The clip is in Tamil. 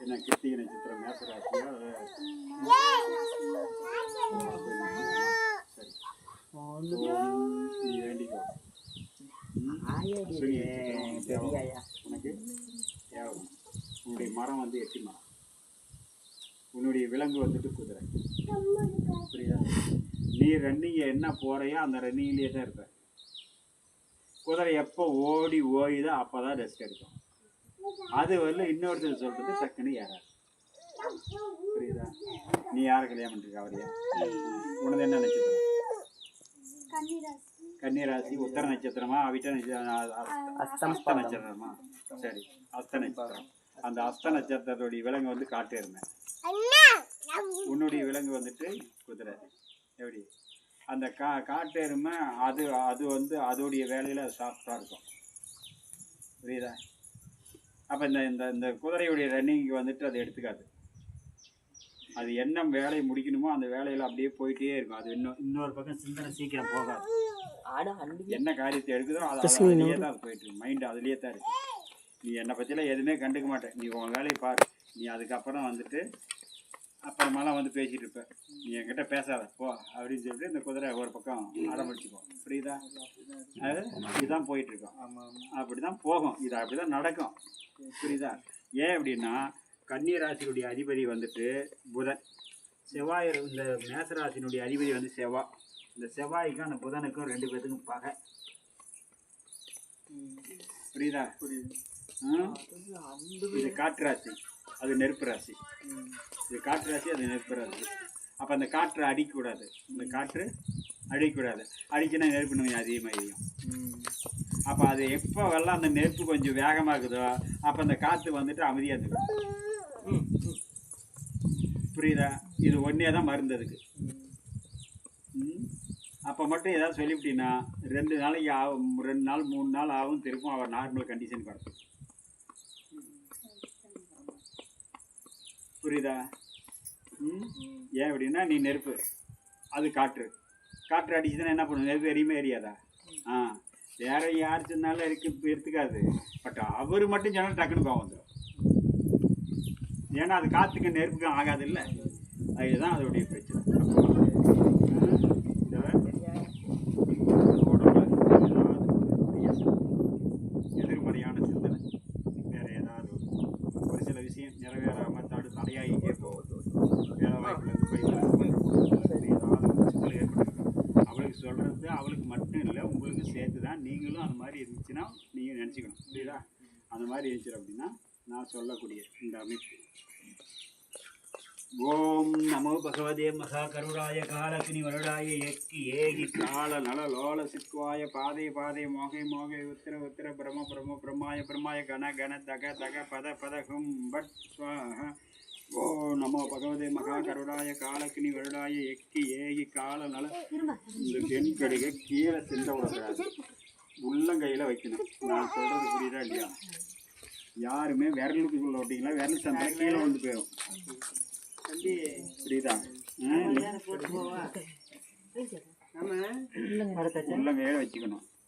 என்ன கிருத்திகை நட்சத்திரம் மேசராசியா சரி வேண்டிக்கோ உனக்கு தேவை உன்னுடைய மரம் வந்து எட்டி மரம் உன்னுடைய விலங்கு வந்துட்டு குதிரை புரியுதா நீ ரன்னிங்க என்ன போறையோ அந்த ரன்னிங்லேயே தான் இருப்ப குதிரை எப்போ ஓடி ஓயுதோ அப்போ தான் ரெஸ்ட் எடுக்கும் அது வரல இன்னொருத்தர் சொல்றது டக்குன்னு ஏறாது புரியுதா? நீ யாரை கல்யாணம் பண்ணிருக்க அவரையா? உனது என்ன நட்சத்திரம்? கன்னிராசி. உத்தர நட்சத்திரமா அவிட்ட நட்சத்திரம் அஸ்த நட்சத்திரமா? சரி அஸ்த நட்சத்திரம். அந்த அஸ்த நட்சத்திரத்துடைய விலங்கு வந்து காட்டு எருமை உன்னுடைய விலங்கு வந்துட்டு குதிரை. எப்படி? அந்த கா காட்டு எருமை அது அது வந்து அதோடைய வேலையில் சாஃப்டாக இருக்கும். புரியுதா? அப்போ இந்த இந்த இந்த குதிரையுடைய ரன்னிங்க்கு வந்துட்டு அதை எடுத்துக்காது. அது என்ன வேலையை முடிக்கணுமோ அந்த வேலையில் அப்படியே போயிட்டே இருக்கும். அது இன்னும் இன்னொரு பக்கம் சிந்தனை சீக்கிரம் போகாது. என்ன காரியத்தை எடுக்குதோ அது அது அதுலேயே தான் அது போயிட்டு இருக்கு. மைண்டு அதுலேயே தான் இருக்கு. நீ என்னை பற்றிலாம் எதுவுமே கண்டுக்க மாட்டேன். நீ உன் வேலையை பாரு. நீ அதுக்கப்புறம் வந்துட்டு அப்புறமாலாம் வந்து பேசிட்டு இருப்ப நீ என்கிட்ட பேசாத போ அப்படின்னு சொல்லிட்டு இந்த குதிரை ஒரு பக்கம் ஆரம்பிச்சுக்கும் புரியுதா? அது இதுதான் போயிட்டு இருக்கோம் அப்படி தான் போகும். இது அப்படி தான் நடக்கும். புரியுதா? ஏன் அப்படின்னா கன்னி ராசியினுடைய அதிபதி வந்துட்டு புதன். செவ்வாய் இந்த மேசராசினுடைய அதிபதி வந்து செவ்வாய் இந்த செவ்வாய்க்கும் அந்த புதனுக்கும் ரெண்டு பேத்துக்கும் பகை. புரியுதா? ம்? இது காற்று ராசி அது நெருப்பு ராசி. இது காற்று ராசி அது நெருப்பு ராசி. அப்போ அந்த காற்று அடிக்கக்கூடாது. இந்த காற்று அடிக்கக்கூடாது. அடிச்சுன்னா நெருப்பு நோய் அதிகமாக அப்போ அது எப்போ வரலாம் அந்த நெருப்பு கொஞ்சம் வேகமாக இருக்குதோ அப்போ அந்த காற்று வந்துட்டு அமைதியாக இருக்கும் புரியுதா? இது ஒன்றே தான் மருந்து அதுக்கு. அப்போ மட்டும் ஏதாவது சொல்லிவிட்டீங்கன்னா ரெண்டு நாளைக்கு ஆகும் ரெண்டு நாள் மூணு நாள் ஆகும் திருப்பும் அவர் நார்மல் கண்டிஷனுக்கு வரும் புரியுதா? ம்? ஏன் அப்படின்னா நீ நெருப்பு. அது காற்று. காற்று அடிச்சுதுன்னா என்ன பண்ணும்? நெருப்பு எரியுமே எரியாதா? ஆ. வேற யார் சொன்னாலும் இருக்கு எடுத்துக்காது. பட் அவர் மட்டும் சொன்னால் டக்குன்னு கோவம் வந்துடும் ஏன்னா அது காற்றுக்கு நெருப்புக்கும் ஆகாது இல்லை. அதுதான் அதோடைய பிரச்சனை எதிர்மறையான சிந்தனை வேற ஏதாவது ஒரு சில விஷயம் நிறைவேறாம தடு தடையாகிட்டே போகுது வேலை வாய்ப்புலேருந்து போய் ஏதாவது ஒரு சிக்கல் ஏற்பட்டு அவளுக்கு சொல்கிறது அவளுக்கு மட்டும் இல்லை தான் நீங்களும் அந்த மாதிரி இருந்துச்சுன்னா நீங்கள் நினச்சிக்கணும். புரியுதா? அந்த மாதிரி இருந்துச்சு அப்படின்னா நான் சொல்லக்கூடிய இந்த அமைப்பு. ஓம் நமோ பகவதே மகா கருடாய காலக்கினி வருடாய எக்கி ஏகி கால நல லோல சித்வாய பாதை பாதை மோகை மோகை உத்திர உத்திர பிரம பிரம பிரமாய பிரமாய கன கன தக தக பத பத ஹும் பட் ஸ்வாஹ ஓ நமோ பகவதே மகா கருடாய காலக்கினி வருடாய எக்கி ஏகி கால நல. இந்த பெண் கடுகை கீழே சிந்த விடக்கூடாது உள்ளங்கையில் வைக்கணும். நான் சொல்கிறது புரியுதா இல்லையா? யாருமே விரலுக்குள்ள விட்டீங்களா விரல் சந்தை கீழே வந்து போயிடும் புரியுதா. உள்ளங்கையில வச்சுக்கணும்.